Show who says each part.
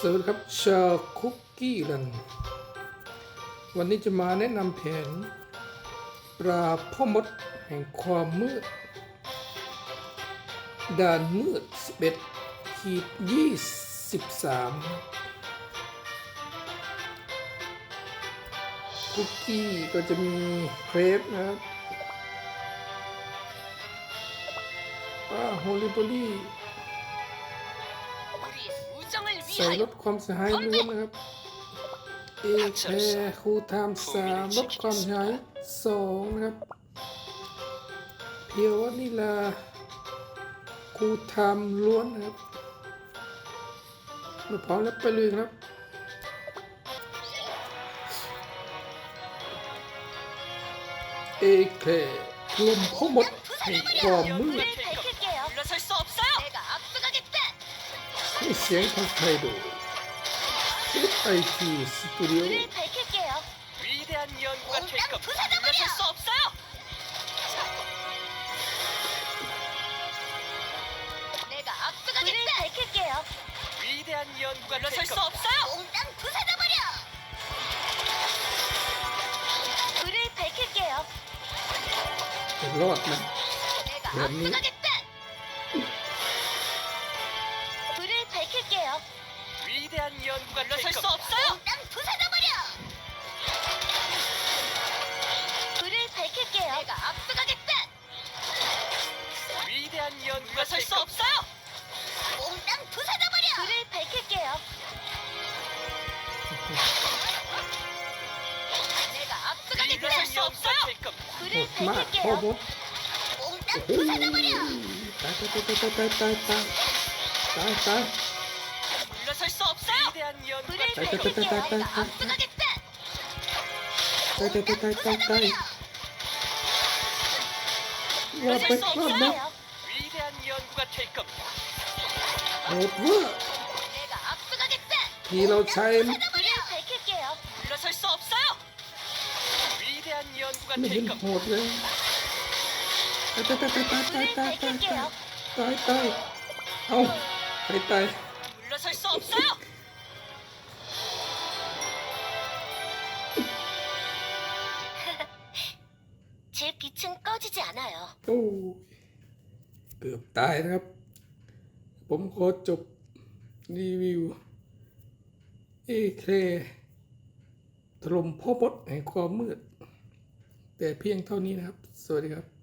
Speaker 1: สวัสดีครับชาวคุกกี้รัน วันนี้จะมาแนะนำแผน ปราพ่อมดแห่งความมืด ด่านมืด 11ขีด23 คุกกี้ก็จะมีเครปนะครับป้าโฮลิโบลี่ ส่
Speaker 2: วล
Speaker 1: ดความเสียหายรวมนะครับเอแคร์คูไทมสามลดความเสียหายสองนะครับเพียววานิลาคูไทมล้วนนะครับเราพร้อมแล้วไปเลยครับเอเคลวมทั้งหมดในความมืด KCN 콘스타이도 KIT
Speaker 2: 스튜디오 밝힐게요.
Speaker 3: 위대한 연구가
Speaker 2: 될겁니수 없어요. 내가 불을 압도하겠다. 밝힐게요.
Speaker 3: 위대한 연구가
Speaker 2: 될수 없어요. 몽땅 부사져버려. 불을 밝힐게요. 내가 압도하겠다. 밝힐게요.
Speaker 3: 위대한 연구가
Speaker 2: 나설 수 없어요. 땅 부서져버려! 불을 밝힐게요. 내가 앞서가겠다!
Speaker 3: 위대한 연구가
Speaker 2: 물러설 수 없어요. 몽땅 부서져버려! 불을 밝힐게요. 내가 앞서가겠다!
Speaker 3: 위대한
Speaker 2: 수 없어요. 불을
Speaker 1: 어,
Speaker 2: 밝힐게요.
Speaker 1: 어, 뭐?
Speaker 2: 몽땅 부서져버려!
Speaker 1: 따따따따따따따. 딸, 딸.
Speaker 2: 물러설 수 없어요.
Speaker 3: 위대한 연구가
Speaker 2: 불을
Speaker 3: 딸,
Speaker 2: 밝히게
Speaker 1: 딸, 딸, 딸, 딸, 딸. 압승하겠다. 딸, 딸, 딸, 딸, 딸, 딸. 야,
Speaker 2: 물러설 수
Speaker 1: 빨리
Speaker 2: 없어요. 엄마.
Speaker 3: 위대한 연구가 될 겁니다.
Speaker 1: 오프.
Speaker 2: 내가 압승하겠다.
Speaker 1: 디너 타임.
Speaker 2: 불을 밝힐게요. 물러설 수 없어요.
Speaker 3: 위대한 연구가
Speaker 1: 근데
Speaker 3: 될 겁니다.
Speaker 2: 힘못 해. 딸,
Speaker 1: 딸, 딸, 딸, 딸, 딸, 딸, 딸, 딸, 딸, 딸. 아우. 가겠 다.
Speaker 2: 물러설 수 없어 요. 제 빛은 꺼지지 않아 요.
Speaker 1: โอ้ยเตายครับ ผมขอจบรีวิว เอเคถล่มพ่อมดแห่งความมืด แต่เพียงเท่านี้นะครับ สวัสดีครับ